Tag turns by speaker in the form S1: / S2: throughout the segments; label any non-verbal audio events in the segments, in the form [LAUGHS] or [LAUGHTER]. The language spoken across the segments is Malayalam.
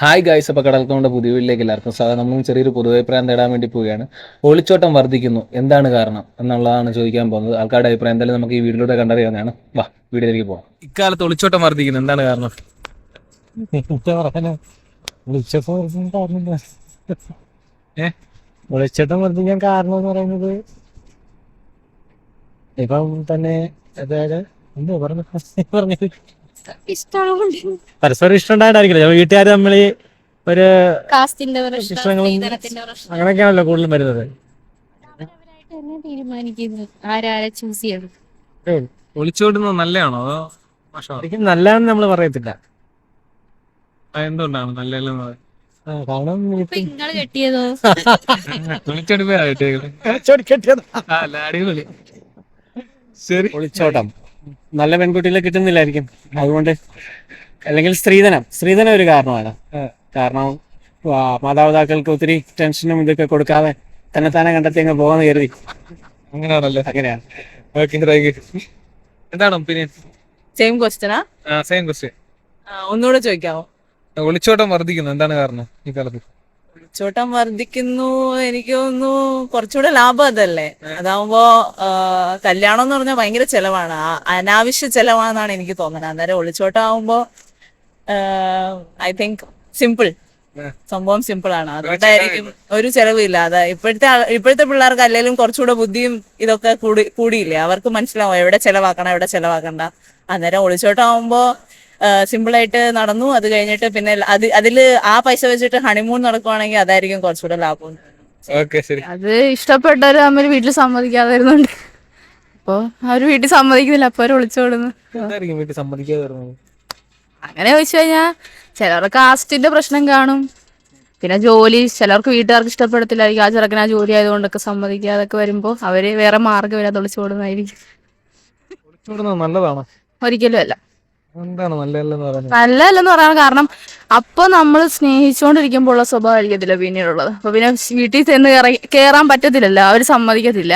S1: ഹായ് ഗായ്സ് അപ്പോൾ കടൽക്കൊണ്ട് പുതിയ വീട്ടിലേക്ക് എല്ലാവർക്കും സാധാരണ നമ്മളും ചെറിയൊരു പൊതുവഭിപ്രായം തേടാൻ വേണ്ടി പോവുകയാണ്. ഒളിച്ചോട്ടം വർദ്ധിക്കുന്നു. എന്താണ് കാരണം എന്നുള്ളതാണ് ചോദിക്കാൻ പോകുന്നത്. ആൾക്കാരുടെ അഭിപ്രായം എന്തായാലും നമുക്ക് ഈ വീട്ടിലൂടെ കണ്ടറിയാവുന്നതാണ്. വാ വീഡിയോയിലേക്ക് പോകാം ഇക്കാലത്ത് ഒളിച്ചോട്ടം വർദ്ധിക്കുന്നു. എന്താണ് കാരണം?
S2: ഒളിച്ചോട്ടം വർദ്ധിക്കാൻ കാരണം എന്ന് പറയുന്നത് ഇപ്പം തന്നെ അതായത് എന്തോ പറഞ്ഞു പറഞ്ഞത്
S3: ഇഷ്ടമുണ്ട്
S2: പരസ്പരം ഇഷ്ടം ഉണ്ടായിട്ടായിരിക്കില്ല. വീട്ടുകാർ തമ്മിൽ ഒരു
S3: കാസ്റ്റിന്റെ
S2: അങ്ങനെയൊക്കെയാണല്ലോ കൂടുതലും വരുന്നത്.
S1: ഒളിച്ചോടുന്നത് നല്ലതാണോ അതോ മോശമാണോ?
S2: ശരിക്കും നല്ലതാണെന്ന് നമ്മൾ പറയത്തില്ല.
S1: എന്തുകൊണ്ടാണ് നല്ലതെന്ന്
S2: ആ, കാരണം
S3: കെട്ടിയതോ? [LAUGHS]
S1: അടിപൊളി. ശരി.
S2: ഒളിച്ചോട്ടം. നല്ല പെൺകുട്ടികളെ കിട്ടുന്നില്ലായിരിക്കും. അതുകൊണ്ട് അല്ലെങ്കിൽ സ്ത്രീധനം. സ്ത്രീധനം ഒരു കാരണമാണ്. കാരണം ആ, മാതാപിതാക്കൾക്ക് ഒത്തിരി ടെൻഷനും ഇതൊക്കെ കൊടുക്കാതെ തന്നെ തന്നെ കണ്ടെത്തി അങ്ങ് പോകാന്ന് കരുതി.
S1: അങ്ങനെയാണല്ലേ?
S2: അങ്ങനെയാണ്.
S1: എന്താണ് ഒപ്പീനിയൻ
S4: സെയിം ക്വസ്റ്റ്യനാ
S1: സെയിം ക്വസ്റ്റ്യൻ
S4: ഒന്നുകൂടെ ചോദിക്കാമോ
S1: ഒളിച്ചോട്ടം വർദ്ധിക്കുന്നു. എന്താണ് കാരണം ഈ കാലത്ത്?
S4: ചോട്ടം വർദ്ധിക്കുന്നു എനിക്ക് തോന്നുന്നു കുറച്ചുകൂടെ ലാഭം അതല്ലേ? അതാവുമ്പോ കല്യാണം എന്ന് പറഞ്ഞാൽ ഭയങ്കര ചെലവാണ്. അനാവശ്യ ചെലവാണെന്നാണ് എനിക്ക് തോന്നുന്നത്. അന്നേരം ഒളിച്ചോട്ടം ആവുമ്പോ ഐ തിങ്ക് സിമ്പിൾ സംഭവം സിമ്പിൾ ആണ്. അതുകൊണ്ടായിരിക്കും ഒരു ചെലവില്ല. അതാ ഇപ്പോഴത്തെ ഇപ്പോഴത്തെ പിള്ളേർക്ക് അല്ലെങ്കിലും കുറച്ചുകൂടെ ബുദ്ധിയും ഇതൊക്കെ കൂടി കൂടിയില്ലേ? അവർക്ക് മനസ്സിലാവും എവിടെ ചെലവാക്കണം എവിടെ ചെലവാക്കണ്ട. അന്നേരം ഒളിച്ചോട്ടം ആവുമ്പോ സിമ്പിൾ ആയിട്ട് നടന്നു. അത് കഴിഞ്ഞിട്ട് പിന്നെ അത് അതിൽ ആ പൈസ വെച്ചിട്ട് ഹണിമൂൺ നടക്കുവാണെങ്കിൽ അതായിരിക്കും കുറച്ചുകൂടെ ലാഭം.
S1: ഓക്കെ ശരി.
S5: അത് ഇഷ്ടപ്പെട്ടവര് തമ്മിൽ വീട്ടിൽ സമ്മതിക്കാതായിരുന്നുണ്ട് അപ്പോ അവർ വീട്ടിൽ സമ്മതിക്കുന്നില്ല. അപ്പൊ അവർ വിളിച്ചോടുന്നു അങ്ങനെ ചോദിച്ചു കഴിഞ്ഞാ ചിലർക്ക് കാസ്റ്റിന്റെ പ്രശ്നം കാണും. പിന്നെ ജോലി ചിലർക്ക് വീട്ടുകാർക്ക് ഇഷ്ടപ്പെടത്തില്ലായിരിക്കും. ആ ചെറുക്കന ആ ജോലി ആയതുകൊണ്ടൊക്കെ സമ്മതിക്കാതൊക്കെ വരുമ്പോ അവർ വേറെ മാർഗം വരാതെ ഒളിച്ചോടുന്നതായിരിക്കും
S1: ഒളിച്ചോടുന്നത് നല്ലതാണോ.
S5: ഒരിക്കലും അല്ല.
S1: എന്താണ് നല്ലതല്ലെന്ന് പറയുന്നത്
S5: നല്ലതല്ലെന്ന് പറയാൻ കാരണം അപ്പൊ നമ്മൾ സ്നേഹിച്ചുകൊണ്ടിരിക്കുമ്പോൾ ഉള്ള സ്വഭാവം ആയിരിക്കത്തില്ല പിന്നീടുള്ളത്. അപ്പൊ പിന്നെ വീട്ടിൽ ചെന്ന് കയറി കേറാൻ പറ്റത്തില്ലല്ലോ അവർ സമ്മതിക്കത്തില്ല.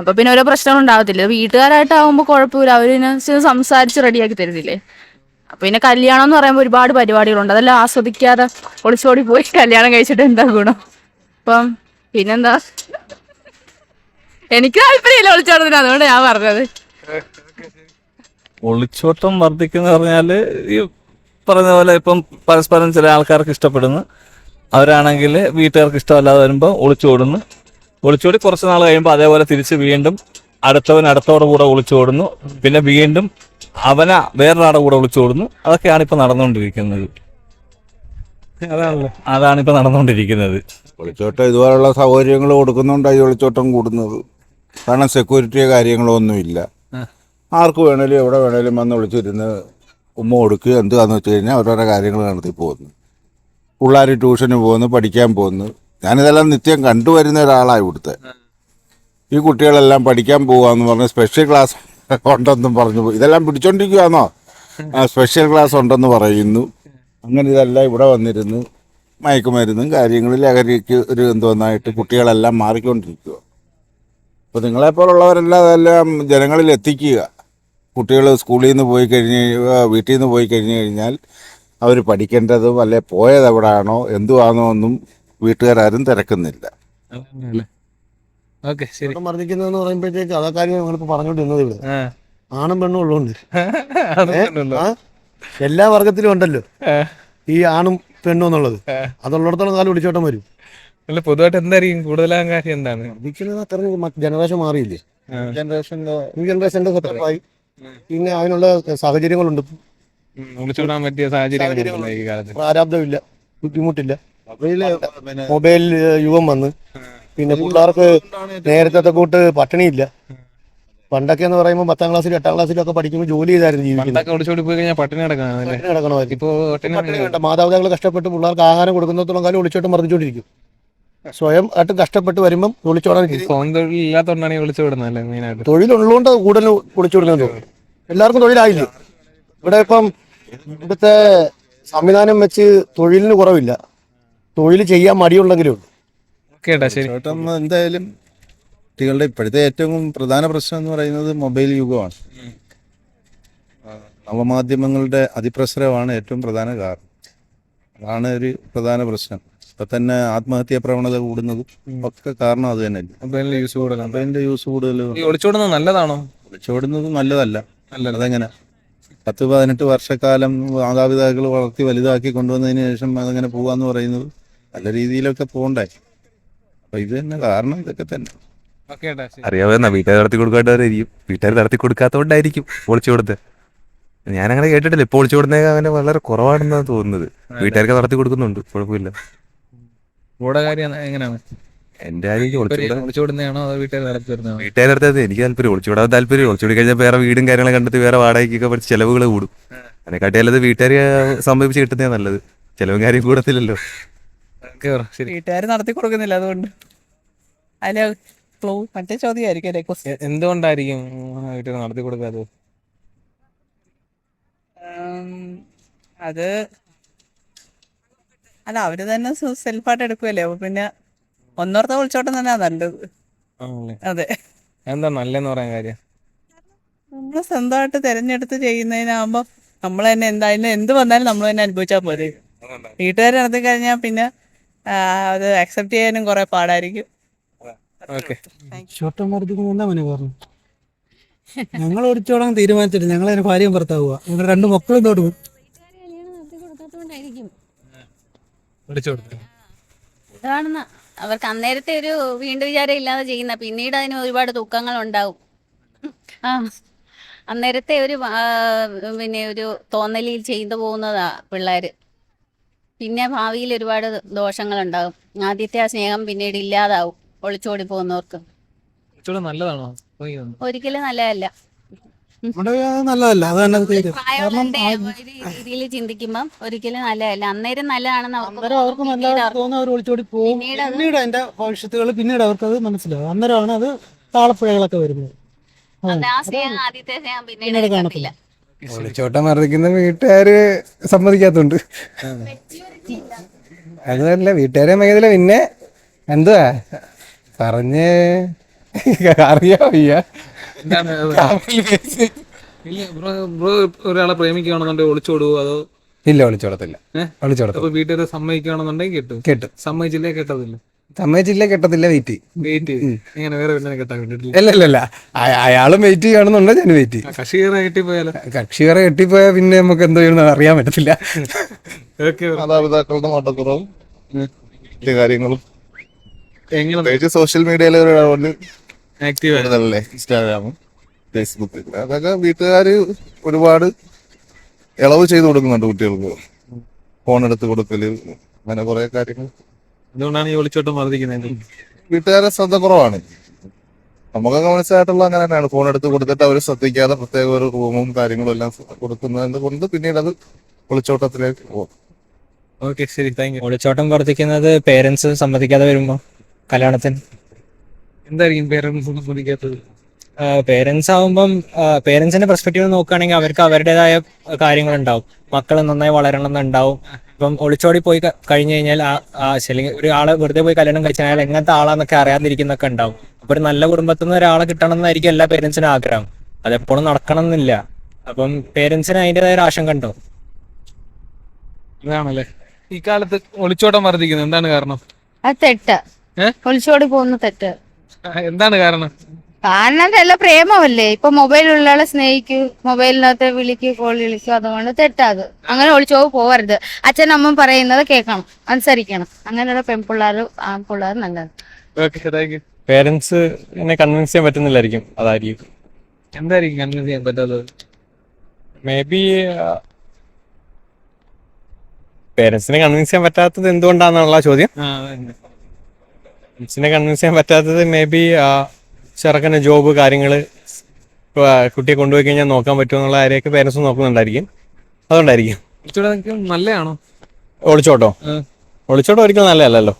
S5: അപ്പൊ പിന്നെ ഓരോ പ്രശ്നങ്ങൾ ഉണ്ടാവത്തില്ല. വീട്ടുകാരായിട്ടാവുമ്പോ കുഴപ്പമില്ല ചെന്ന് സംസാരിച്ച് റെഡിയാക്കി തരുന്നില്ലേ അപ്പൊ പിന്നെ കല്യാണം എന്ന് പറയുമ്പോൾ ഒരുപാട് പരിപാടികളുണ്ട്. അതെല്ലാം ആസ്വദിക്കാതെ ഒളിച്ചോടി പോയി കല്യാണം കഴിച്ചിട്ട് എന്താ ഗുണം? അപ്പം പിന്നെന്താ? എനിക്ക് താല്പര്യമില്ല ഒളിച്ചോടുന്നതിന്. അതുകൊണ്ട് ഞാൻ പറഞ്ഞത്.
S6: ഒളിച്ചോട്ടം വർദ്ധിക്കുന്ന പറഞ്ഞാൽ ഈ പറഞ്ഞ പോലെ ഇപ്പം പരസ്പരം ചില ആൾക്കാർക്ക് ഇഷ്ടപ്പെടുന്നു. അവരാണെങ്കിൽ വീട്ടുകാർക്ക് ഇഷ്ടമല്ലാതെ വരുമ്പോൾ ഒളിച്ചോടുന്നു. ഒളിച്ചോടി കുറച്ച് നാൾ കഴിയുമ്പോൾ അതേപോലെ തിരിച്ച് വീണ്ടും അടുത്തവൻ അടുത്തവരുടെ കൂടെ ഒളിച്ചോടുന്നു. പിന്നെ വീണ്ടും അവന വേറൊരാടെ കൂടെ ഒളിച്ചോടുന്നു. അതൊക്കെയാണ് ഇപ്പൊ നടന്നുകൊണ്ടിരിക്കുന്നത്.
S1: അതാണല്ലോ.
S6: അതാണ് ഇപ്പൊ നടന്നുകൊണ്ടിരിക്കുന്നത്.
S7: ഒളിച്ചോട്ടം ഇതുപോലുള്ള സൗകര്യങ്ങൾ കൊടുക്കുന്നുണ്ടായി ഒളിച്ചോട്ടം കൂടുന്നത്. കാരണം സെക്യൂരിറ്റിയോ കാര്യങ്ങളോ ഒന്നുമില്ല. ആർക്ക് വേണേലും എവിടെ വേണേലും വന്ന് വിളിച്ചിരുന്ന് ഉമ്മ കൊടുക്കുക. എന്താന്ന് വെച്ച് കഴിഞ്ഞാൽ ഓരോരോ കാര്യങ്ങൾ നടത്തി പോകുന്നു. പിള്ളേർ ട്യൂഷന് പോകുന്നു പഠിക്കാൻ പോകുന്നു. ഞാനിതെല്ലാം നിത്യം കണ്ടുവരുന്ന ഒരാളാണ് ഇവിടുത്തെ. ഈ കുട്ടികളെല്ലാം പഠിക്കാൻ പോവാന്ന് പറഞ്ഞ് സ്പെഷ്യൽ ക്ലാസ് ഉണ്ടെന്നും പറഞ്ഞു ഇതെല്ലാം പിടിച്ചോണ്ടിരിക്കുകയാണോ സ്പെഷ്യൽ ക്ലാസ് ഉണ്ടെന്ന് പറയുന്നു. അങ്ങനെ ഇതെല്ലാം ഇവിടെ വന്നിരുന്നു മയക്കുമരുന്നും കാര്യങ്ങളും ലഹരിക്ക് ഒരു എന്തോന്നായിട്ട് കുട്ടികളെല്ലാം മാറിക്കൊണ്ടിരിക്കുക അപ്പോൾ നിങ്ങളെപ്പോലുള്ളവരെല്ലാം അതെല്ലാം ജനങ്ങളിൽ എത്തിക്കുക. കുട്ടികൾ സ്കൂളിൽ നിന്ന് പോയി കഴിഞ്ഞ് വീട്ടിൽ നിന്ന് പോയി കഴിഞ്ഞ് കഴിഞ്ഞാൽ അവർ പഠിക്കേണ്ടതും അല്ലെ പോയത് എവിടെയാണോ എന്തുവാണോ ഒന്നും വീട്ടുകാരും തിരക്കുന്നില്ല.
S1: ഓക്കെ ശരി.
S8: ഇഷ്ടം വർദ്ധിക്കുന്നതെന്ന് പറയുമ്പോഴത്തേക്ക് അതാ കാര്യം ഞങ്ങളിപ്പോ പറഞ്ഞോണ്ടിരുന്നത് ഇവിടെ. ആണും പെണ്ണും ഉള്ളതുകൊണ്ട്. [LAUGHS] എല്ലാ വർഗത്തിലും ഉണ്ടല്ലോ. ഈ ആണും പെണ്ണും എന്നുള്ളത്. അതുള്ളിടത്തോളം കാലം വിളിച്ചോട്ടം വരും.
S1: അല്ല പൊതുവായിട്ട് എന്തായിരിക്കും? കൂടുതലാകാൻ കാര്യം എന്താണ്
S8: അത്ര ജനറേഷൻ മാറിയില്ലേ?
S1: ജനറേഷന്റെ
S8: ന്യൂ ജനറേഷന്റെ പിന്നെ അതിനുള്ള സാഹചര്യങ്ങളുണ്ട്.
S1: ഒളിച്ചോടാൻ പറ്റിയ സാഹചര്യങ്ങളുണ്ടല്ലോ ഈ കാലത്ത്.
S8: പ്രാരാബ്ദമില്ല ബുദ്ധിമുട്ടില്ല. മൊബൈൽ യുഗം വന്ന്. പിന്നെ പിള്ളേർക്ക് നേരത്തെ കൂട്ട് പട്ടിണിയില്ല. പണ്ടൊക്കെ എന്ന് പറയുമ്പോൾ പത്താം ക്ലാസ്സിലും എട്ടാം ക്ലാസ്സിലും ഒക്കെ പഠിക്കുമ്പോൾ ജോലി ചെയ്തായിരുന്നു ജീവിക്കുന്നത്.
S1: പണ്ടൊക്കെ ഒളിച്ചോടി പോയി കഴിഞ്ഞാൽ പട്ടിണി കിടക്കാനല്ലേ
S8: പട്ടിണി കിടക്കണമായിരുന്നു.
S1: ഇപ്പൊ പട്ടിണി
S8: പട്ടിണി വേണ്ട. മാതാപിതാക്കൾ കഷ്ടപ്പെട്ട് പിള്ളേർക്ക് ആഹാരം കൊടുക്കുന്നത്തോളം കാലം ഒളിച്ചോട്ട് വർദ്ധിച്ചുകൊണ്ടിരിക്കും സ്വയം ആയിട്ട് കഷ്ടപ്പെട്ട് വരുമ്പം
S1: വിളിച്ചോടാൻ തൊഴിൽ ഇല്ലാത്തതുകൊണ്ടാണ് മെയിനായിട്ട്
S8: തൊഴിലുള്ളതുകൊണ്ട് കൂടുതൽ ഒളിച്ചോടുന്നത് എല്ലാവർക്കും തൊഴിലായില്ലേ? ഇവിടെ ഇപ്പം ഇവിടുത്തെ സംവിധാനം വെച്ച് തൊഴിലിന് കുറവില്ല. തൊഴിൽ ചെയ്യാൻ മടിയുണ്ടെങ്കിലും
S1: കേട്ടാ ശരി.
S7: എന്തായാലും കുട്ടികളുടെ ഇപ്പോഴത്തെ ഏറ്റവും പ്രധാന പ്രശ്നം എന്ന് പറയുന്നത് മൊബൈൽ യുഗമാണ്. നവമാധ്യമങ്ങളുടെ അതിപ്രസരമാണ് ഏറ്റവും പ്രധാന കാരണം.
S9: അതാണ് ഒരു പ്രധാന പ്രശ്നം. ഇപ്പൊ തന്നെ ആത്മഹത്യാ പ്രവണത കൂടുന്നതും ഒക്കെ കാരണം അത് തന്നെ.
S1: യൂസ്
S9: യൂസ് കൂടുതൽ
S1: ഒളിച്ചോടുന്നത് നല്ലതാണോ?
S9: ഒളിച്ചോടുന്നത് നല്ലതല്ല. അതെങ്ങനെ? പത്ത് പതിനെട്ട് വർഷക്കാലം മാതാപിതാക്കൾ വളർത്തി വലുതാക്കി കൊണ്ടുവന്നതിന് ശേഷം അതങ്ങനെ പോവാന്ന് പറയുന്നത് നല്ല രീതിയിലൊക്കെ പോകണ്ടേ അപ്പൊ ഇത് തന്നെ കാരണം ഇതൊക്കെ തന്നെ.
S10: അറിയാവുന്ന വീട്ടുകാർ നടത്തി കൊടുക്കാണ്ടായിരിക്കും വീട്ടുകാർ നടത്തി കൊടുക്കാത്തോണ്ടായിരിക്കും ഒളിച്ചു കൊടുത്ത് ഞാൻ അങ്ങനെ കേട്ടിട്ടില്ല. ഇപ്പോൾ ഒളിച്ചു അങ്ങനെ വളരെ കുറവാണെന്നാണ് തോന്നുന്നത്. വീട്ടുകാർക്ക് നടത്തി കൊടുക്കുന്നുണ്ട്. കുഴപ്പമില്ല.
S1: കൂടെ കാര്യം എങ്ങനെയാണ്?
S10: എന്റെ ആരെയും ഒളിച്ചുകൂടാ
S1: ഒളിച്ചോടുന്നതാണോ അതോ വീട്ടുകാർ നടത്തി വരുന്നതാണോ
S10: വീട്ടുകാർ നടത്താതെ എനിക്ക് താല്പര്യം ഒളിച്ചുവിടാൻ താല്പര്യം ഒളിച്ചുവിടി കഴിഞ്ഞാൽ വേറെ വീടും കാര്യങ്ങളും കണ്ടെത്തി വേറെ വാടകയ്ക്കൊക്കെ കുറച്ച് ചെലവുകൾ കൂടും. അതിനെക്കാട്ടി നല്ലത് വീട്ടുകാർ സംഭവിച്ച് കിട്ടുന്നേ നല്ലത്. ചെലവും കാര്യം കൂടത്തില്ലല്ലോ.
S1: ശരി.
S4: വീട്ടുകാർ നടത്തി കൊടുക്കുന്നില്ല അതുകൊണ്ട്. മറ്റേ ചോദ്യമായിരിക്കും അല്ലേ
S1: എന്തുകൊണ്ടായിരിക്കും വീട്ടുകാർ നടത്തി കൊടുക്കാത്തത്?
S4: അത് അല്ല അവർ തന്നെ സെൽഫായിട്ട് എടുക്കുമല്ലേ അപ്പൊ പിന്നെ ഒന്നോർത്ത വിളിച്ചോട്ടം തന്നെ നല്ലത്.
S1: ആണല്ലേ?
S4: അതെ.
S1: എന്താ നല്ലെന്ന് പറയാൻ കാര്യം?
S4: നമ്മൾ സ്വന്തമായിട്ട് തിരഞ്ഞെടുത്ത് ചെയ്യുന്നതിനാകുമ്പോ നമ്മൾ തന്നെ എന്തായാലും എന്ത് വന്നാലും നമ്മൾ തന്നെ അനുഭവിച്ചാൽ പോരെ. വീട്ടുകാർ നടത്തി കഴിഞ്ഞാൽ പിന്നെ ആ, അത് അക്സെപ്റ്റ് ചെയ്യാനും കുറെ പാടായിരിക്കും.
S1: ഓക്കെ.
S2: ചോട്ടം വർദ്ധിക്കുമെന്നാ മോനെ പറഞ്ഞു? ഞങ്ങൾ ഓടിച്ചോടാൻ തീരുമാനിച്ചിട്ട് ഞങ്ങൾ അതിന് ഭാര്യയും ഭർത്താവുക ഞങ്ങൾ രണ്ട് മക്കളും തോട്ട് പോകും
S3: വീട്ടുകാര് കല്യാണം നടത്തി കൊടുക്കാത്തോണ്ടായിരിക്കും ഇതാണെന്ന. അവർക്ക് അന്നേരത്തെ ഒരു വീണ്ടും വിചാരം ഇല്ലാതെ ചെയ്യുന്ന. പിന്നീട് അതിന് ഒരുപാട് ദുഃഖങ്ങൾ ഉണ്ടാവും. ആ. അന്നേരത്തെ ഒരു ആ, പിന്നെ ഒരു തോന്നലിൽ ചെയ്തു പോകുന്നതാ പിള്ളേര്. പിന്നെ ഭാവിയിൽ ഒരുപാട് ദോഷങ്ങൾ ഉണ്ടാകും ആദ്യത്തെ ആ സ്നേഹം പിന്നീട് ഇല്ലാതാവും. ഒളിച്ചോടി പോകുന്നവർക്ക്.
S1: നല്ലതാണോ?
S3: ഒരിക്കലും നല്ലതല്ല.
S2: നമ്മുടെ നല്ലതല്ല അത് തന്നെ
S3: രീതിയിൽ ചിന്തിക്കുമ്പോൾ ഒരിക്കലും നല്ലതല്ല. അന്നേരം നല്ലതാണെന്ന് അവർക്ക്
S2: അന്നേരം അവർക്ക്. നല്ല
S3: പിന്നീട് അവർക്ക്
S2: തോന്നുന്ന അവർ ഒളിച്ചോടി പോകും.
S3: പിന്നീട് അത്
S2: പിന്നീട് അതിന്റെ ഭവിഷ്യത്തുകൾ പിന്നീട് അവർക്ക് അത് മനസ്സിലാവും. അന്നേരമാണ് അത് താളപ്പുഴകളൊക്കെ വരുന്നത്.
S3: ആദ്യത്തെ സ്നേഹം പിന്നീട് കാണത്തില്ല.
S11: ഒളിച്ചോട്ടം മർദ്ദിക്കുന്ന വീട്ടുകാര് സമ്മതിക്കാത്തുണ്ട് അതല്ല വീട്ടുകാരെ മേഖല പിന്നെ എന്തുവാ? പറഞ്ഞ് അറിയാ വയ്യ
S1: ബ്രോ ബ്രോ ഒരാളെ പ്രേമിക്കുകയാണെന്നുണ്ടെങ്കിൽ ഒളിച്ചോടുവോ അതോ
S11: ഇല്ല ഒളിച്ചോടത്തില്ല? ഒളിച്ചോടത്തില്ല
S1: അപ്പൊ വീട്ടുകാരെ സമ്മതിക്കുകയാണെന്നുണ്ടെങ്കിൽ കേട്ടു.
S11: കേട്ടു.
S1: സമ്മതിച്ചില്ലേ കേട്ടതില്ല
S11: സമ്മതിച്ചില്ല കെട്ടത്തില്ല വെയിറ്റ്
S1: വെയിറ്റ് ഇങ്ങനെ വേറെ പെണ്ണിനെ കെട്ടാൻ വേണ്ടിട്ടില്ല
S11: അല്ല അല്ല അയാളും വെയിറ്റ് ചെയ്യണമെന്നുണ്ടോ ഞാൻ വെയിറ്റ് ചെയ്യും.
S1: വേറെ കെട്ടിപ്പോയാലോ?
S11: കക്ഷി വേറെ കെട്ടിപ്പോയാൽ പിന്നെ നമുക്ക് എന്തോ ചെയ്യണമെന്ന് അറിയാൻ പറ്റത്തില്ല.
S1: ഓക്കെ
S9: മാതാപിതാക്കളുടെ മട്ടക്കുറവും കാര്യങ്ങളും.
S1: എങ്ങനെ?
S9: സോഷ്യൽ മീഡിയയിൽ
S1: ആക്റ്റീവ്
S9: കൂടുതലല്ലേ? ഇൻസ്റ്റാഗ്രാമും ഫേസ്ബുക്ക്. അതൊക്കെ വീട്ടുകാര് ഒരുപാട് ഇളവ് ചെയ്തു കൊടുക്കുന്നുണ്ട് കുട്ടികൾക്ക്. ഫോൺ എടുത്ത് കൊടുക്കൽ അങ്ങനെ കുറെ കാര്യങ്ങൾ.
S1: അതുകൊണ്ടാണ് ഈ ഒളിച്ചോട്ടം വർദ്ധിക്കുന്നത്
S9: വീട്ടുകാരെ ശ്രദ്ധ കുറവാണ്. നമുക്കൊക്കെ മനസ്സിലായിട്ടുള്ള അങ്ങനെ തന്നെയാണ്. ഫോൺ എടുത്ത് കൊടുത്തിട്ട് അവർ ശ്രദ്ധിക്കാതെ പ്രത്യേക ഒരു റൂമും കാര്യങ്ങളും എല്ലാം കൊടുക്കുന്നത് കൊണ്ട് പിന്നീട് അത് ഒളിച്ചോട്ടത്തിലേക്ക് പോകും.
S1: ഓക്കെ ശരി. Thank you.
S12: ഒളിച്ചോട്ടം വർദ്ധിക്കുന്നത് പേരൻസ് സമ്മതിക്കാതെ വരുമ്പോൾ കല്യാണത്തിന്.
S1: എന്തായിരിക്കും പേരൻസ്
S12: പേരൻസ് ആവുമ്പം പേരൻസിന്റെ പെർസ്പെക്റ്റീവ് നോക്കുകയാണെങ്കിൽ അവർക്ക് അവരുടേതായ കാര്യങ്ങളുണ്ടാവും. മക്കൾ നന്നായി വളരണം എന്നുണ്ടാവും ഇപ്പം ഒളിച്ചോടി പോയി കഴിഞ്ഞു കഴിഞ്ഞാൽ അല്ലെങ്കിൽ ഒരു ആളെ വെറുതെ പോയി കല്യാണം കഴിച്ചാൽ അയാൾ എങ്ങനത്തെ ആളാന്നൊക്കെ അറിയാതിരിക്കുന്നൊക്കെ ഉണ്ടാവും. അപ്പൊ ഒരു നല്ല കുടുംബത്തിൽ നിന്ന് ഒരാളെ കിട്ടണം എന്നായിരിക്കും എല്ലാ പേരൻസിനും ആഗ്രഹം. അതെപ്പോഴും നടക്കണം എന്നില്ല അപ്പം പേരൻസിന് അതിന്റെതായ ഒരു ആശങ്ക ഉണ്ടോ?
S1: അതാണല്ലേ. ഈ കാലത്ത് ഒളിച്ചോട്ടം വർദ്ധിക്കുന്നത് എന്താണ് കാരണം?
S13: അത് തെറ്റ്. ഒളിച്ചോടി പോകുന്ന തെറ്റ്.
S1: എന്താണ് കാരണം?
S13: കാരണം നല്ല പ്രേമമല്ലേ? ഇപ്പൊ മൊബൈലുള്ള ആളെ സ്നേഹിക്കൂ മൊബൈലിനകത്ത് വിളിക്കൂ കോൾ വിളിക്കൂ അതുകൊണ്ട് തെറ്റാത്. അങ്ങനെ ഒളിച്ചോ പോവരുത്. അച്ഛൻ അമ്മ പറയുന്നത് കേൾക്കണം അനുസരിക്കണം. അങ്ങനെയുള്ള പെൺപിള്ളേർ ആൺപിള്ളേർ നല്ലത്.
S12: പേരൻസ് എന്നെ കൺവിൻസ് ചെയ്യാൻ പറ്റുന്നില്ലായിരിക്കും അതായിരിക്കും.
S1: എന്തായിരിക്കും കൺവിൻസ് ചെയ്യാൻ പറ്റാത്തത്?
S12: മേ ബി പേരൻസിനെ കൺവിൻസ് ചെയ്യാൻ പറ്റാത്തത് എന്തുകൊണ്ടാണെന്നുള്ള ചോദ്യം. പേരൻസിനെ കൺവിൻസ് ചെയ്യാൻ പറ്റാത്തത് മേ ബി ചെറുക്കന് ജോബ് കാര്യങ്ങൾ കുട്ടിയെ കൊണ്ടുപോയി കഴിഞ്ഞാൽ നോക്കാൻ പറ്റുമോ എന്നുള്ള കാര്യമൊക്കെ പേരൻസ് നോക്കുന്നുണ്ടായിരിക്കും. അതുകൊണ്ടായിരിക്കും.
S1: ഒളിച്ചോട്ടം നല്ലതാണോ
S12: ഒളിച്ചോട്ടോ? ഒളിച്ചോട്ടോ ഒരിക്കലും നല്ലതല്ലല്ലോ.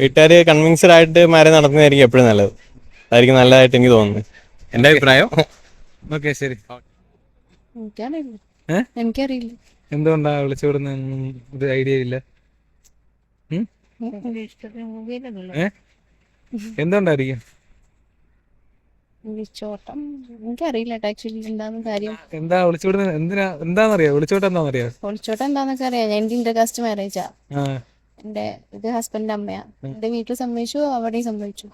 S12: വീട്ടുകാർ കൺവിൻസ്ഡ് ആയിട്ട് മാരേജ് നടത്തുന്നതായിരിക്കും എപ്പോഴും നല്ലത്. അതായിരിക്കും നല്ലതായിട്ട് എനിക്ക് തോന്നുന്നത്. എന്റെ അഭിപ്രായം?
S1: ഓക്കെ ശരി.
S13: എനിക്കറിയില്ല.
S1: എന്തുകൊണ്ടാ വിളിച്ചോടുന്ന ഒരു ഐഡിയ ഇല്ല? എന്തുകൊണ്ടായിരിക്കും?
S14: ഒളിച്ചോട്ടം എനിക്കറിയില്ല ആക്ച്വലി എന്താന്ന് കാര്യം.
S1: എന്താ എന്തിനാ? എന്താണെന്നറിയോ ഒളിച്ചോട്ടം എന്താണെന്നറിയോ
S14: ഒളിച്ചോട്ടം എന്താന്നൊക്കെ അറിയാം. എന്റെ ഇന്റർകാസ്റ്റ് മാരേജാ
S1: ആ.
S14: എന്റെ ഇത് ഹസ്ബൻഡിന്റെ അമ്മയാ. എന്റെ വീട്ടിൽ സമ്മതിച്ചു അവിടെയും സമ്മതിച്ചു.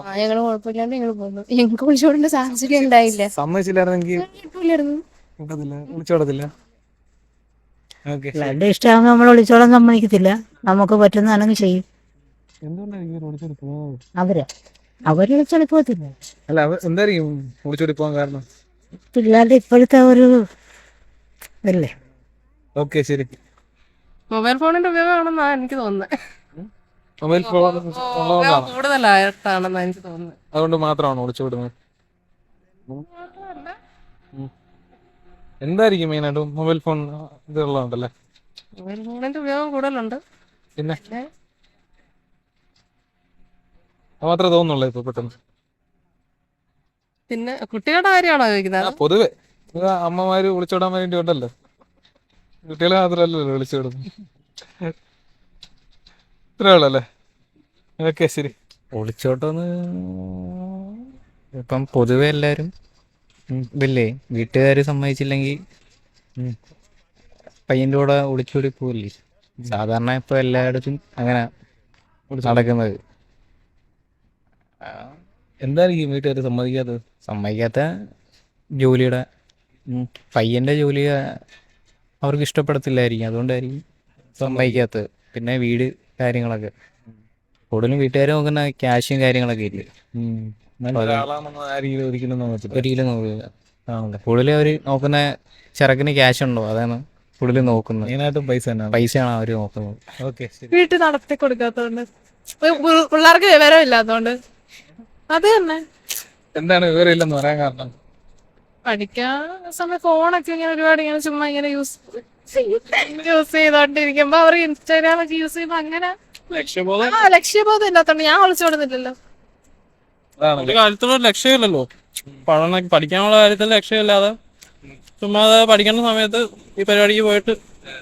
S14: ആ ഞങ്ങൾ കുഴപ്പമില്ലാണ്ട് ഞങ്ങൾ പോന്നു ഞങ്ങൾക്ക് ഒളിച്ചോടേണ്ട സാഹചര്യം ഉണ്ടായില്ല.
S1: സമ്മതിച്ചില്ലായിരുന്നെങ്കിൽ ഒളിച്ചോടത്തില്ല
S13: ഇഷ്ടമാകുമ്പോ ഇഷ്ടമാകുമ്പോൾ നമ്മൾ ഒളിച്ചോളം സമ്മതിക്കത്തില്ല. നമുക്ക് പറ്റുന്നതാണെങ്കിൽ ചെയ്യും. അവർ. അവർ ഒളിച്ചോളി
S1: അല്ല അവ എന്തായിരിക്കും ഒളിച്ചോടി പോകാൻ കാരണം?
S13: പിള്ളേരുടെ ഇപ്പോഴത്തെ ഒരു ഇതല്ലേ?
S1: ഓക്കെ ശരി.
S14: മൊബൈൽ ഫോണിന്റെ ഉപയോഗമാണെന്നാണ് എനിക്ക് തോന്നുന്നത്
S1: മൊബൈൽ ഫോൺ ഉള്ളതുകൊണ്ടാണ്
S14: കൂടുതലായിട്ടാണെന്നാണ് എനിക്ക് തോന്നുന്നത്
S1: അതുകൊണ്ട് മാത്രമാണ് ഒളിച്ചോടുന്നത് ഉം. എന്തായിരിക്കും മെയിനായിട്ട് മൊബൈൽ ഫോൺ ഇത് ഉള്ളതുകൊണ്ടല്ലേ
S14: മൊബൈൽ ഫോണിന്റെ ഉപയോഗം കൂടുതലുണ്ട്.
S1: പിന്നെ? അത് മാത്രമേ തോന്നുന്നുള്ളൂ ഇപ്പൊ പെട്ടെന്ന്.
S14: പിന്നെ കുട്ടികളുടെ കാര്യമാണോ ചോദിക്കുന്നത്?
S1: ആ, പൊതുവെ. ഇത് അമ്മമാര് വിളിച്ചോടാൻ വേണ്ടി ഉണ്ടല്ലോ. കുട്ടികളെ മാത്രമല്ലല്ലോ ഒളിച്ചോടുന്നു ഇത്രേ ഉള്ളല്ലേ? ഓക്കെ ശരി.
S8: ഒളിച്ചോട്ടമെന്ന് ഇപ്പം പൊതുവെ എല്ലാവരും ഇതില്ലേ? വീട്ടുകാർ സമ്മതിച്ചില്ലെങ്കിൽ പയ്യന്റെ കൂടെ ഒളിച്ചോടി പോവില്ലേ? സാധാരണ ഇപ്പൊ എല്ലായിടത്തും അങ്ങനെ നടക്കുന്നത്.
S1: എന്തായിരിക്കും വീട്ടുകാർ സമ്മതിക്കാത്തത്?
S8: സമ്മതിക്കാത്ത ജോലിയുടെ പയ്യന്റെ ജോലി അവർക്ക് ഇഷ്ടപ്പെടത്തില്ലായിരിക്കും. അതുകൊണ്ടായിരിക്കും സമ്മതിക്കാത്തത്. പിന്നെ വീട് കാര്യങ്ങളൊക്കെ. കൂടുതലും വീട്ടുകാർ നോക്കുന്ന ക്യാഷും കാര്യങ്ങളൊക്കെ ഇല്ലേ?
S1: നല്ലൊരാളാണെന്ന് ആരെങ്കിലും ഒരിക്കലും നോക്കത്തില്ല
S8: ഒരിക്കലും നോക്കില്ല ആണല്ലേ? കൂടുതലും അവർ നോക്കുന്ന ചെറുക്കിന് ക്യാഷ് ഉണ്ടോ? അതാണ് കൂടുതലും നോക്കുന്നത്.
S1: മെയിനായിട്ടും പൈസ തന്നെയാണ്.
S8: പൈസയാണ് അവർ നോക്കുന്നത്.
S1: ഓക്കെ ശരി.
S14: വീട്ടിൽ നടത്തി കൊടുക്കാത്തോണ്ട് പിള്ളേർക്ക് വിവരം ഇല്ലാത്തോണ്ട് അത് തന്നെ.
S1: എന്താണ് വിവരമില്ലെന്ന് പറയാൻ കാരണം?
S14: പഠിക്കാൻ സമയം ഫോണൊക്കെ ഇങ്ങനെ ഒരുപാട് ഇങ്ങനെ ചുമ്മാ ഇങ്ങനെ യൂസ് യൂസ് ചെയ്തോണ്ടിരിക്കുമ്പോ അവർ ഇൻസ്റ്റാഗ്രാം ഒക്കെ യൂസ് ചെയ്യുമ്പോ അങ്ങനെ
S1: ലക്ഷ്യബോധം?
S14: ആ ലക്ഷ്യബോധം ഇല്ലാത്തോണ്ട് ഞാൻ വിളിച്ചു
S1: അതാണ്
S8: ഒരു കാര്യത്തിലുള്ള ലക്ഷ്യമില്ലല്ലോ പഠന പഠിക്കാനുള്ള കാര്യത്തിൽ ലക്ഷ്യമില്ലാതെ ചുമ്മാ പഠിക്കേണ്ട സമയത്ത് ഈ പരിപാടിക്ക് പോയിട്ട്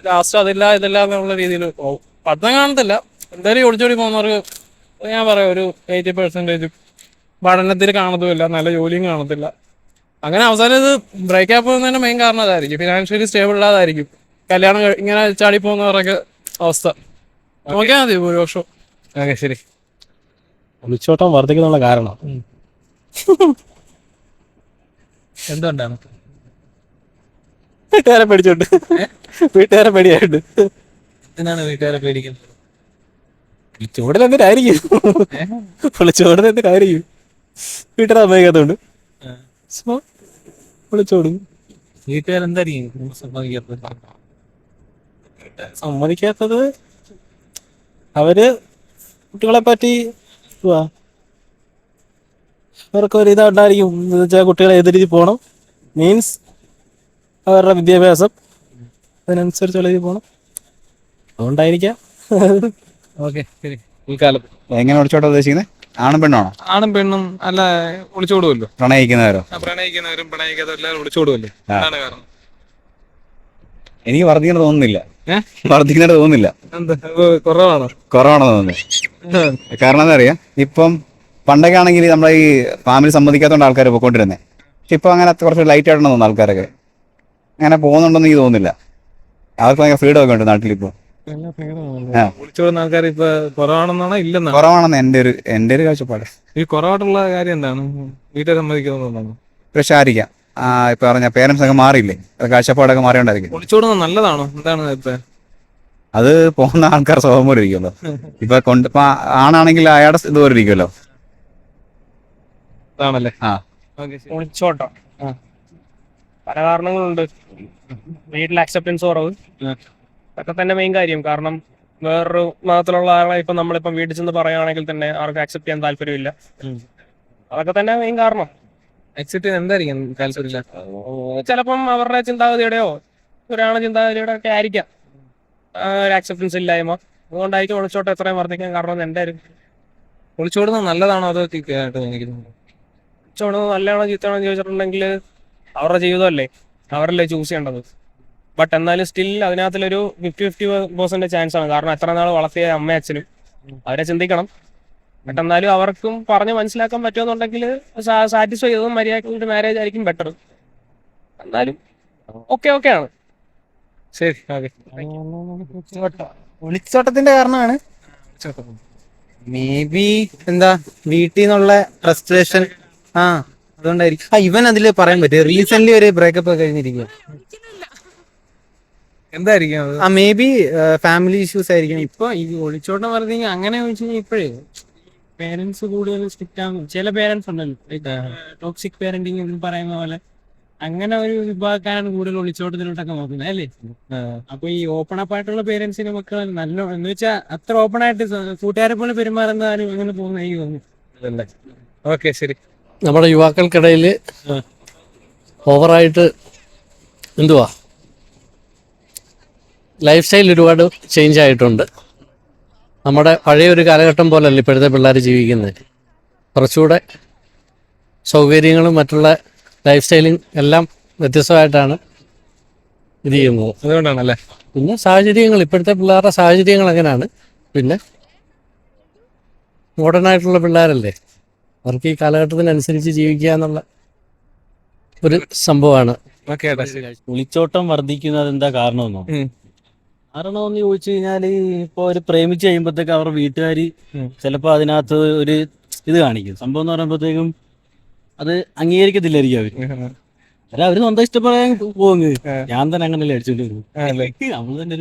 S8: ലാസ്റ്റ് അതില്ല ഇതില്ല എന്നുള്ള രീതിയിൽ പോകും പഠനം കാണത്തില്ല. എന്തായാലും ഒളിച്ചോടി പോകുന്നവർക്ക് ഞാൻ പറയാം ഒരു എയ്റ്റി പെർസെന്റേജ് പഠനത്തിൽ കാണത്തുമില്ല നല്ല ജോലിയും കാണത്തില്ല. അങ്ങനെ അവസാനം ഇത് ബ്രേക്കപ്പ് പോകുന്നതിന്റെ മെയിൻ കാരണം അതായിരിക്കും. ഫിനാൻഷ്യലി സ്റ്റേബിൾ ഇല്ലാതായിരിക്കും കല്യാണം ഇങ്ങനെ ചാടി പോകുന്നവരൊക്കെ അവസ്ഥ. നോക്കിയാൽ മതി ഭൂരിപക്ഷം.
S1: ഓക്കെ ശരി.
S8: ഒളിച്ചോട്ടം വർദ്ധിക്കുന്നുള്ള കാരണം. [LAUGHS]
S1: എന്തുകൊണ്ടാണ്
S8: വീട്ടുകാരെ പേടിച്ചോണ്ട്. വീട്ടുകാരെ പേടിയായിട്ട്
S1: എന്തിനാണ് വീട്ടുകാരെ പേടിക്കുന്നത്?
S8: വിളിച്ചോടൽ എന്തിനായിരിക്കും വിളിച്ചോടൽ എന്തിനായിരിക്കും വീട്ടുകാരെ സമ്മതിക്കാത്തോണ്ട്. സോ വിളിച്ചോടും
S1: വീട്ടുകാരെന്തായിരിക്കും സമ്മതിക്കാത്തത്?
S8: സമ്മതിക്കാത്തത് അവർ കുട്ടികളെ പറ്റി എന്തുവാ അവർക്ക് ഒരു ഇതുണ്ടായിരിക്കും. എന്ന് വെച്ചാൽ കുട്ടികളെ ഏത് രീതിയിൽ പോകണം? മീൻസ് അവരുടെ വിദ്യാഭ്യാസം അതിനനുസരിച്ചുള്ള രീതിയിൽ പോകണം. അതുകൊണ്ടായിരിക്കാം.
S1: ഓക്കെ ശരി. ഉൾക്കാലത്ത്
S15: എങ്ങനെ ഒളിച്ചോട്ടാ ഉദ്ദേശിക്കുന്നത് ആണും പെണ്ണാണോ?
S1: ആണും പെണ്ണും അല്ല ഒളിച്ചോടുമല്ലോ
S15: പ്രണയിക്കുന്നവരോ?
S1: പ്രണയിക്കുന്നവരും പ്രണയിക്കാത്തവരും എല്ലാവരും ഒളിച്ചോടുമല്ലോ അതാണ് കാരണം.
S15: എനിക്ക് വർദ്ധിക്കണ തോന്നുന്നില്ല. വർദ്ധിക്കണ തോന്നുന്നില്ല.
S1: കുറവാണോ?
S15: തോന്നുന്നു. തോന്നുന്നത് കാരണം എന്താ അറിയാം? ഇപ്പം പണ്ടൊക്കെ ആണെങ്കിൽ നമ്മളെ ഈ ഫാമിലി സമ്മതിക്കാത്തോണ്ട് ആൾക്കാർ പോയിക്കൊണ്ടിരുന്നത് പക്ഷെ ഇപ്പൊ അങ്ങനെ കുറച്ച് ലൈറ്റ് ആയിട്ടാണ് തോന്നുന്നു ആൾക്കാരൊക്കെ. അങ്ങനെ പോകുന്നുണ്ടെന്ന് എനിക്ക് തോന്നുന്നില്ല. അവർക്ക് ഭയങ്കര ഫ്രീഡം ഒക്കെ ഉണ്ട് നാട്ടിലിപ്പോ.
S1: ആൾക്കാർ ഇപ്പൊ കുറവാണെന്നാണോ ഇല്ലെന്നാണ്?
S15: കുറവാണെന്ന് എന്റെ ഒരു എന്റെ ഒരു കാഴ്ചപ്പാട്.
S1: ഈ കുറവായിട്ടുള്ള കാര്യം എന്താണ്?
S15: പക്ഷെ ആയിരിക്കാം ഇപ്പൊ പറഞ്ഞ പേരൻസ് ഒക്കെ മാറിയില്ലേ? കാഴ്ചപ്പാടൊക്കെ മാറിയോണ്ടായിരിക്കും
S1: ഒളിച്ചോടുന്നത് നല്ലതാണോ? എന്താണ്
S15: അത് പോകുന്ന ആൾക്കാർ സ്വഭാവം പോലെ ഇരിക്കുമല്ലോ ഇപ്പൊ കൊണ്ട് ഇപ്പൊ ആണാണെങ്കിൽ അയാളുടെ ഇതുപോലെ ഇരിക്കുമല്ലോ
S1: ആണല്ലേ
S15: ആ.
S8: ഒളിച്ചോട്ടം. പല കാരണങ്ങളുണ്ട്. വീട്ടിൽ അക്സെപ്റ്റൻസ് കുറവ്. അതൊക്കെ തന്നെ മെയിൻ കാര്യം. കാരണം വേറൊരു മതത്തിലുള്ള ആളെ ഇപ്പൊ നമ്മളിപ്പം വീട്ടിൽ ചെന്ന് പറയുകയാണെങ്കിൽ തന്നെ അവർക്ക് അക്സെപ്റ്റ് ചെയ്യാൻ താല്പര്യമില്ല. അതൊക്കെ തന്നെ മെയിൻ കാരണം.
S1: എക്സിറ്റ് എന്തായിരിക്കും താല്പര്യമില്ല?
S8: ചിലപ്പം അവരുടെ ചിന്താഗതിയുടെയോ ഒരാളുടെ ചിന്താഗതിയുടെ ഒക്കെ ആയിരിക്കാം. ഒരു ആക്സെപ്റ്റൻസ് ഇല്ലായ്മ. അതുകൊണ്ടായിരിക്കും ഒളിച്ചോട്ടം എത്രയും വർദ്ധിക്കാൻ കാരണം എന്റെ എന്റെ ഒരു
S1: ഒളിച്ചോടുന്നത് നല്ലതാണോ അതോ ചീത്തയായിട്ട് എനിക്ക്
S8: ഒളിച്ചോടുന്നത് നല്ലതാണോ ചീത്തയാണോ ചോദിച്ചിട്ടുണ്ടെങ്കിൽ അവരുടെ ജീവിതമല്ലേ. അവരല്ലേ ചൂസ് ചെയ്യേണ്ടത്. ബട്ട് എന്നാലും സ്റ്റിൽ അതിനകത്തിലൊരു ഫിഫ്റ്റി ഫിഫ്റ്റി പെർസെന്റ് ചാൻസ് ആണ്. കാരണം എത്ര നാൾ വളർത്തിയ അമ്മ അച്ഛനും അവരെ ചിന്തിക്കണം.
S2: ബട്ട് എന്നാലും അവർക്കും പറഞ്ഞ് മനസ്സിലാക്കാൻ പറ്റുമെന്നുണ്ടെങ്കിൽ സാറ്റിസ്ഫൈ ചെയ്തതും മര്യാദ മാരേജ് ആയിരിക്കും ബെറ്റർ എന്നാലും ഓക്കെ ഓക്കെ ആണ്. ശരി ഓക്കെ.
S1: ഒളിച്ചോട്ടത്തിന്റെ കാരണമാണ്. മേ ബി എന്താ വീട്ടിൽ നിന്നുള്ള ഫ്രസ്ട്രേഷൻ ആ അതുകൊണ്ടായിരിക്കും. ആ ഇവൻ അതിൽ പറയാൻ പറ്റും റീസെന്റ് ഒരു ബ്രേക്കപ്പ് ഒക്കെ കഴിഞ്ഞിരിക്കുക
S2: എന്തായിരിക്കും അത്?
S1: ആ മേ ബി ഫാമിലി ഇഷ്യൂസ് ആയിരിക്കും
S2: ഇപ്പൊ ഈ ഒളിച്ചോട്ടം പറഞ്ഞ അങ്ങനെ ചോദിച്ചു കഴിഞ്ഞാൽ ഇപ്പോഴേ പേരൻസ് കൂടുതൽ സ്ട്രിക്റ്റ് ആകും ചില പേരൻസ് ഉണ്ടല്ലോ ടോക്സിക് പേരന്റിങ് എന്ന് പറയുന്ന പോലെ. അങ്ങനെ ഒരു വിഭാഗക്കാരാണ് കൂടുതൽ ഒളിച്ചോട്ടത്തിലോട്ടൊക്കെ നോക്കുന്നത് അല്ലേ? അപ്പൊ ഈ ഓപ്പൺ അപ്പ് ആയിട്ടുള്ള പേരൻസിന് മക്കൾ നല്ല എന്ന് വെച്ചാൽ അത്ര ഓപ്പൺ ആയിട്ട് കൂട്ടുകാരെ പോലെ പെരുമാറുന്ന ആരും അങ്ങനെ പോകുന്ന എനിക്ക് തോന്നുന്നു. ഓക്കെ ശരി.
S16: നമ്മുടെ യുവാക്കൾക്കിടയിൽ ഓവറായിട്ട് എന്തുവാ? ലൈഫ് സ്റ്റൈൽ ഒരുപാട് ചേഞ്ച് ആയിട്ടുണ്ട്. നമ്മുടെ പഴയ ഒരു കാലഘട്ടം പോലല്ല ഇപ്പോഴത്തെ പിള്ളേർ ജീവിക്കുന്നത്. കുറച്ചുകൂടെ സൗകര്യങ്ങളും മറ്റുള്ള ലൈഫ് സ്റ്റൈലിങ് എല്ലാം വ്യത്യസ്തമായിട്ടാണ് ഇത് ചെയ്യുന്നത്.
S2: അതുകൊണ്ടാണല്ലേ?
S16: പിന്നെ സാഹചര്യങ്ങൾ ഇപ്പോഴത്തെ പിള്ളേരുടെ സാഹചര്യങ്ങൾ എങ്ങനെയാണ് പിന്നെ മോഡേൺ ആയിട്ടുള്ള പിള്ളേരല്ലേ? അവർക്ക് ഈ കാലഘട്ടത്തിനനുസരിച്ച് ജീവിക്കുക എന്നുള്ള ഒരു സംഭവമാണ്.
S11: ഒളിച്ചോട്ടം വർദ്ധിക്കുന്നത് എന്താ കാരണമെന്നോ?
S2: കാരണമെന്ന്
S11: കാരണം എന്ന് ചോദിച്ചു കഴിഞ്ഞാൽ ഇപ്പൊ ഒരു പ്രേമിച്ച് കഴിയുമ്പോഴത്തേക്ക് അവരുടെ വീട്ടുകാർ
S2: ചിലപ്പോൾ
S11: ചിലപ്പോ അതിനകത്ത് ഒരു ഇത് കാണിക്കും. സംഭവം എന്ന് പറയുമ്പോഴത്തേക്കും അത് അംഗീകരിക്കത്തില്ലായിരിക്കും അവർ. അല്ല അവർ സ്വന്തം ഇഷ്ടപ്പെടാൻ പോകുന്നത് ഞാൻ തന്നെ അങ്ങനല്ലേ അടിച്ചോണ്ട് [LAUGHS] നമ്മൾ തന്നെ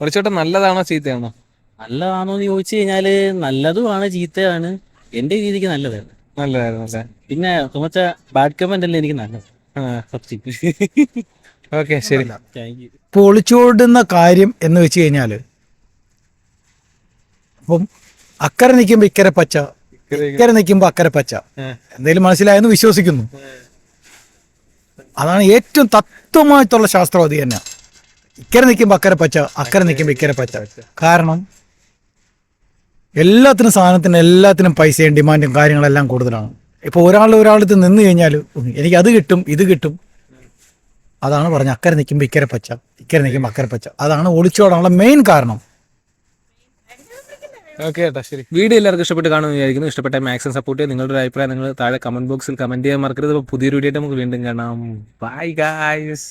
S11: ഒരു
S2: നല്ലതാണോ ചീത്തയാണോ?
S11: നല്ലതാണോന്ന് ചോദിച്ചു കഴിഞ്ഞാൽ നല്ലതുമാണ് ചീത്തയാണ്. എന്റെ രീതിക്ക് നല്ലതാണ്
S2: നല്ലതായിരുന്നു അല്ലേ?
S11: പിന്നെ മറ്റേ ബാഡ് കമന്റ് അല്ലേ എനിക്ക് നല്ലത്.
S2: ഓക്കെ ശരി.
S16: പൊളിച്ചോടുന്ന കാര്യം എന്ന് വെച്ച് കഴിഞ്ഞാൽ അപ്പം അക്കരെ നിൽക്കുമ്പോൾ ഇക്കരെ പച്ച ഇക്കരെ നിൽക്കുമ്പോൾ അക്കരെ പച്ച. എന്തെങ്കിലും മനസ്സിലായെന്ന് വിശ്വസിക്കുന്നു. അതാണ് ഏറ്റവും തത്വമായിട്ടുള്ള ശാസ്ത്രം അത് തന്നെ. ഇക്കരെ നിൽക്കുമ്പോൾ അക്കരെ പച്ച അക്കരെ നിൽക്കുമ്പോൾ ഇക്കരെ പച്ച. കാരണം എല്ലാത്തിനും സാധനത്തിനും എല്ലാത്തിനും പൈസയും ഡിമാൻഡും കാര്യങ്ങളെല്ലാം കൂടുതലാണ്. ഇപ്പോൾ ഒരാൾ ഒരാളത്ത് നിന്ന് കഴിഞ്ഞാൽ എനിക്ക് അത് കിട്ടും ഇത് കിട്ടും. അതാണ് പറഞ്ഞത്. അക്കരെ നിൽക്കുമ്പോൾ ഇക്കരെ പച്ച ഇക്കരെ നിൽക്കുമ്പോൾ അക്കരെ പച്ച. അതാണ് ഒളിച്ചോടാനുള്ള മെയിൻ കാരണം.
S2: ഓക്കെ ശരി. വീഡിയോ എല്ലാവർക്കും ഇഷ്ടപ്പെട്ട് കാണുമെന്ന് വിചാരിക്കുന്നു. ഇഷ്ടപ്പെട്ട മാക്സിമം സപ്പോർട്ട് ചെയ്യുക. നിങ്ങളുടെ ഒരു അഭിപ്രായം നിങ്ങൾ താഴെ കമന്റ് ബോക്സിൽ കമന്റ് ചെയ്യാൻ മറക്കരുത്. അപ്പോൾ പുതിയൊരു വീഡിയോ നമുക്ക് വീണ്ടും കാണാം. Bye guys